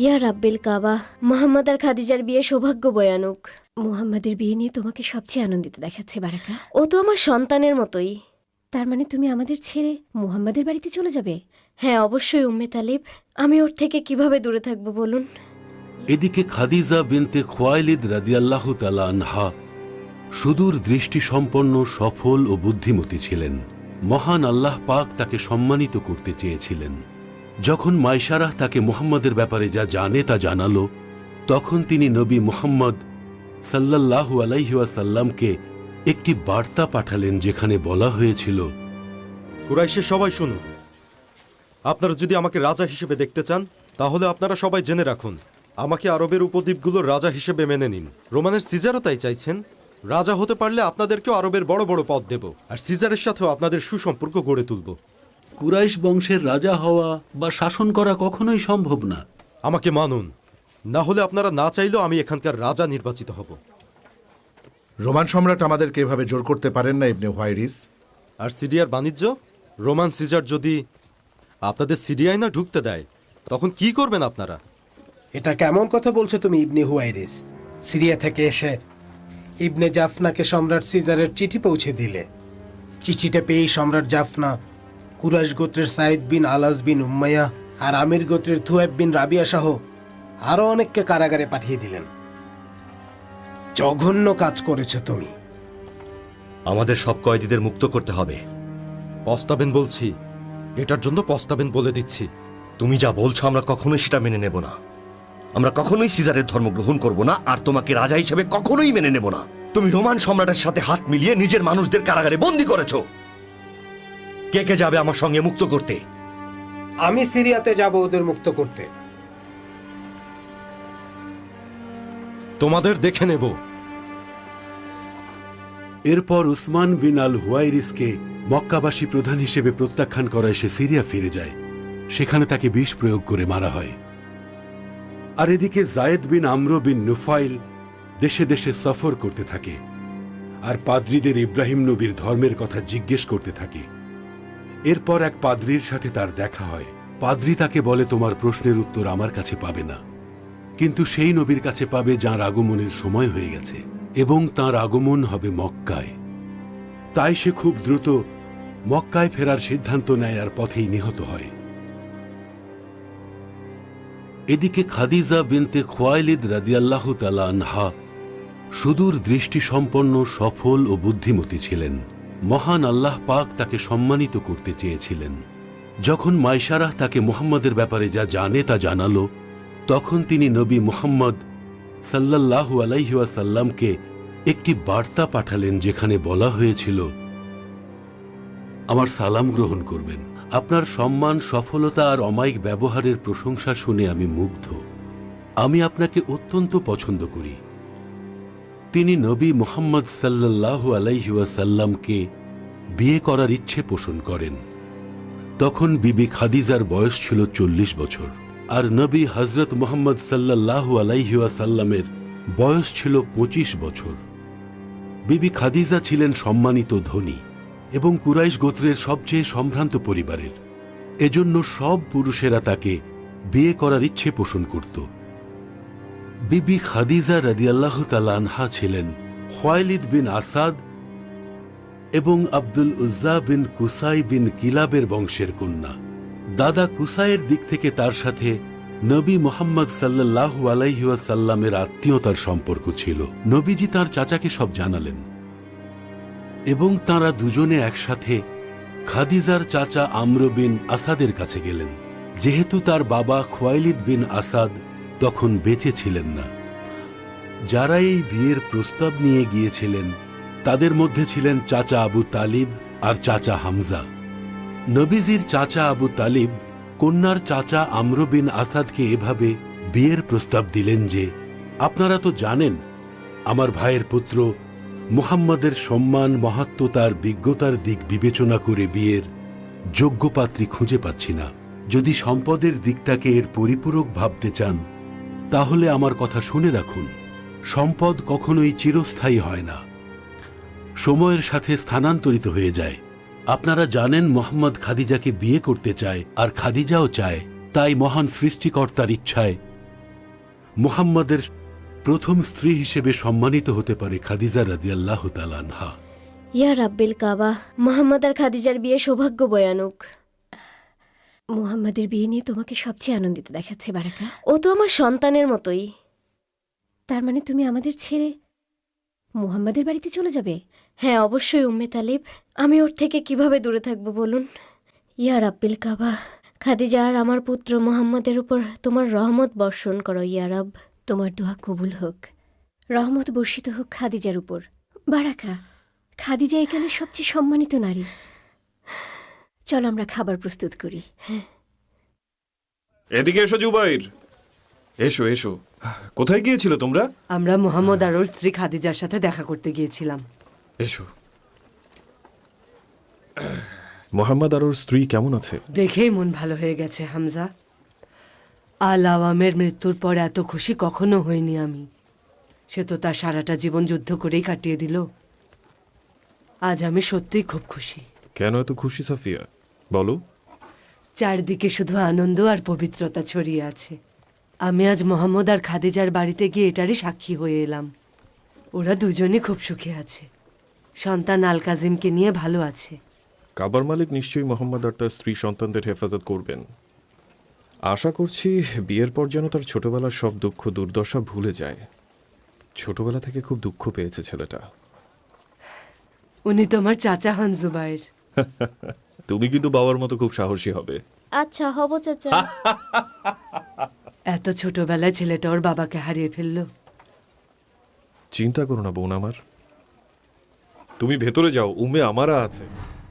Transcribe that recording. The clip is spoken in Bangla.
ইয়া রাব্বিল কাবা মোহাম্মদ আর খাদিজার বিয়ে সৌভাগ্য বয়ানুক মুহাম্মাদের বিয়ে নিয়ে তোমাকে সবচেয়ে আনন্দিত দেখাচ্ছে বারাকা। ও তো আমার সন্তানের মতোই। তার মানে তুমি আমাদের ছেড়ে মুহাম্মাদের বাড়িতে চলে যাবে? হ্যাঁ অবশ্যই উম্মে তালিব। আমি ওর থেকে কীভাবে দূরে থাকব বলুন? এদিকে খাদিজা বিনতে খোয়াইলিদ রাদিয়াল্লাহ তালা আনহা সুদূর দৃষ্টিসম্পন্ন সফল ও বুদ্ধিমতী ছিলেন। মহান আল্লাহ পাক তাকে সম্মানিত করতে চেয়েছিলেন। যখন মাইশারাহ তাকে মুহাম্মদের ব্যাপারে যা জানে তা জানালো, তখন তিনি নবী মুহাম্মদ সাল্লাল্লাহু আলাইহাসাল্লামকে একটি বার্তা পাঠালেন যেখানে বলা হয়েছিল, কুরাইশের সবাই শুনুন। আপনারা যদি আমাকে রাজা হিসেবে দেখতে চান, তাহলে আপনারা সবাই জেনে রাখুন, আমাকে আরবের উপদ্বীপগুলোর রাজা হিসেবে মেনে নিন। রোমানের সিজারও তাই চাইছেন, রাজা হতে পারলে আপনাদেরকেও আরবের বড় বড় পদ দেব, আর সিজারের সাথেও আপনাদের সুসম্পর্ক গড়ে তুলব। কুরাইশ বংশের রাজা হওয়া বা শাসন করা কখনোই সম্ভব না। আমাকে মানুন না হলে আপনারা না চাইলেও আমি এখানকার রাজা নির্বাচিত হব। রোমান সম্রাট আমাদেরকে এভাবে জোর করতে পারেন না ইবনে হোয়াইরিস। আর সিরিয়ার বাণিজ্য? রোমান সিজার যদি আপনাদের সিরিয়ায় না ঢুকতে দেয় তখন কি করবেন আপনারা? এটা কেমন কথা বলছো তুমি ইবনে হুয়াইরিস? সিরিয়া থেকে এসে ইবনে জাফনাকে সম্রাট সিজারের চিঠি পৌঁছে দিলে। চিঠিটা পেয়েই সম্রাট জাফনা কুরাইশ গোত্রের সাইদ বিন আলাস বিন উম্মাইয়া আর আমির গোত্রের থুয়েব বিন রাবিয়া সহ আরও অনেককে কারাগারে পাঠিয়ে দিলেন। জঘন্য কাজ করেছ তুমি। আমাদের সব কয়েদিদের মুক্ত করতে হবে। পস্তাবেন বলছি। এটার জন্য পস্তাবেন বলে দিচ্ছি। তুমি যা বলছো আমরা কখনোই সেটা মেনে নেব না। আমরা কখনোই সিজারের ধর্ম গ্রহণ করব না আর তোমাকে রাজা হিসেবে কখনোই মেনে নেব না। তুমি রোমান সম্রাটের সাথে হাত মিলিয়ে নিজের মানুষদের কারাগারে বন্দি করেছ। কে কে যাবে আমার সঙ্গে মুক্ত করতে? আমি সিরিয়াতে যাব ওদের মুক্ত করতে। তোমাদের দেখে নেব। এরপর উসমান বিন আল হুয়াইরিসকে মক্কাবাসী প্রধান হিসেবে প্রত্যাখ্যান করা এসে সিরিয়া ফিরে যায়। সেখানে তাকে বিষ প্রয়োগ করে মারা হয়। আর এদিকে জায়েদ বিন আমর বিন নুফাইল দেশে দেশে সফর করতে থাকে। আর পাদ্রীদের ইব্রাহিম নবীর ধর্মের কথা জিজ্ঞেস করতে থাকে। এরপর এক পাদ্রীর সাথে তার দেখা হয়। পাদ্রী তাকে বলে, তোমার প্রশ্নের উত্তর আমার কাছে পাবে না। কিন্তু সেই নবীর কাছে পাবে যাঁর আগমনের সময় হয়ে গেছে, এবং তার আগমন হবে মক্কায়। তাই সে খুব দ্রুত মক্কায় ফেরার সিদ্ধান্ত নেয় আর পথেই নিহত হয়। এদিকে খাদিজা বিনতে খোয়াইলিদ রাদিয়াল্লাহ তালা আনহা সুদূর দৃষ্টিসম্পন্ন, সফল ও বুদ্ধিমতী ছিলেন। মহান আল্লাহ পাক তাকে সম্মানিত করতে চেয়েছিলেন। যখন মাইশারাহ তাকে মুহাম্মদের ব্যাপারে যা জানে তা জানালো, তখন তিনি নবী মুহাম্মদ সাল্লাল্লাহু আলাইহাসাল্লামকে একটি বার্তা পাঠালেন যেখানে বলা হয়েছিল, আমার সালাম গ্রহণ করবেন। আপনার সম্মান, সফলতা আর অমায়িক ব্যবহারের প্রশংসা শুনে আমি মুগ্ধ। আমি আপনাকে অত্যন্ত পছন্দ করি। তিনি নবী মোহাম্মদ সাল্লাল্লাহু আলাইহাসাল্লামকে বিয়ে করার ইচ্ছে পোষণ করেন। তখন বিবি খাদিজার বয়স ছিল চল্লিশ বছর আর নবী হজরত মোহাম্মদ সাল্লাল্লাহু আলাইহাসাল্লামের বয়স ছিল পঁচিশ বছর। বিবি খাদিজা ছিলেন সম্মানিত ধনী এবং কুরাইশ গোত্রের সবচেয়ে সম্ভ্রান্ত পরিবারের। এজন্য সব পুরুষেরা তাকে বিয়ে করার ইচ্ছে পোষণ করত। বিবি খাদিজা রাদিয়াল্লাহ তালানহা ছিলেন খোয়াইলিদ বিন আসাদ এবং আব্দুল উজ্জা বিন কুসাই বিন কিলাবের বংশের কন্যা। দাদা কুসাইয়ের দিক থেকে তার সাথে নবী মোহাম্মদ সাল্লাল্লাহু আলাইহাসাল্লামের আত্মীয়তার সম্পর্ক ছিল। নবীজি তার চাচাকে সব জানালেন এবং তারা দুজনে একসাথে খাদিজার চাচা আম্র বিন আসাদের কাছে গেলেন। যেহেতু তার বাবা খোয়াইলিদ বিন আসাদ তখন বেঁচে ছিলেন না। যারা এই বিয়ের প্রস্তাব নিয়ে গিয়েছিলেন, তাদের মধ্যে ছিলেন চাচা আবু তালিব আর চাচা হামজা। নবীজির চাচা আবু তালিব কন্যার চাচা আম্র বিন আসাদকে এভাবে বিয়ের প্রস্তাব দিলেন যে, আপনারা তো জানেন, আমার ভাইয়ের পুত্র মুহাম্মদের সম্মান, মহাত্ম তার বিজ্ঞতার দিক বিবেচনা করে বিয়ের যোগ্য পাত্রী খুঁজে পাচ্ছি না। যদি সম্পদের দিকটাকে এর পরিপূরক ভাবতে চান তাহলে আমার কথা শুনে রাখুন, সম্পদ কখনোই চিরস্থায়ী হয় না। সময়ের সাথে স্থানান্তরিত হয়ে যায়। আপনারা জানেন মোহাম্মদ খাদিজাকে বিয়ে করতে চায় আর খাদিজাও চায়, তাই মহান সৃষ্টিকর্তার ইচ্ছায় মোহাম্মদের প্রথম স্ত্রী হিসেবে সম্মানিত হতে পারে খাদিজা রাদিয়াল্লাহু তালানহা ইয়া রাব্বিল কাবা, মোহাম্মদ আর খাদিজার বিয়ে সৌভাগ্য বয়ানুক মুহাম্মাদের বিয়ে নিয়ে তোমাকে সবচেয়ে আনন্দিত দেখাচ্ছে বারাকা। ও তো আমার সন্তানের মতোই। তার মানে তুমি আমাদের ছেড়ে মুহাম্মাদের বাড়িতে চলে যাবে? হ্যাঁ অবশ্যই উম্মে তালিব। আমি ওর থেকে কীভাবে দূরে থাকব বলুন? ইয়ার রাব্বিল কাবা। খাদিজা আর আমার পুত্র মোহাম্মদের উপর তোমার রহমত বর্ষণ করো ইয়া রব। তোমার দোয়া কবুল হোক। রহমত বর্ষিত হোক খাদিজার উপর। বারাকা খাদিজা এখানে সবচেয়ে সম্মানিত নারী। চল আমরা খাবার প্রস্তুত করি এদিকে এসো জুবাইর। এসো এসো। কোথায় গিয়েছিল তোমরা? আমরা মোহাম্মদ আর ওর স্ত্রী খাদিজার সাথে দেখা করতে গিয়েছিলাম। এসো। মোহাম্মদ আর ওর স্ত্রী কেমন আছে? দেখেই মন ভালো হয়ে গেছে হামজা। আল আওয়ামের মৃত্যুর পর এত খুশি কখনো হইনি আমি। সে তো তার সারাটা জীবন যুদ্ধ করেই কাটিয়ে দিল। আজ আমি সত্যিই খুব খুশি। কেন এত খুশি সাফিয়া? বলো। চারদিকে শুধু আনন্দ আর পবিত্রতা ছড়িয়ে আছে। আমি আজ মোহাম্মদ আর খাদিজার বাড়িতে গিয়ে এটারই সাক্ষী হয়ে এলাম। ওরা দুজনই খুব সুখে আছে। সন্তান আল কাজিমকে নিয়ে ভালো আছে। কাবার মালিক নিশ্চয়ই মোহাম্মদ আর তার স্ত্রী সন্তানদের হেফাজত করবেন। আশা করছি বিয়ের পর যেন তার ছোটবেলার সব দুঃখ দুর্দশা ভুলে যায়। ছোটবেলা থেকে খুব দুঃখ পেয়েছে ছেলেটা। উনি তোমার চাচা হন জুবাইর। তুমি কিন্তু বাবার মতো খুব সাহসী হবে। আচ্ছা হব চাচা। এত ছোটবেলায় ছেলেটা ওর বাবাকে হারিয়ে ফেলল। চিন্তা করো না বোন আমার। তুমি ভেতরে যাও উমে আমারা আছে।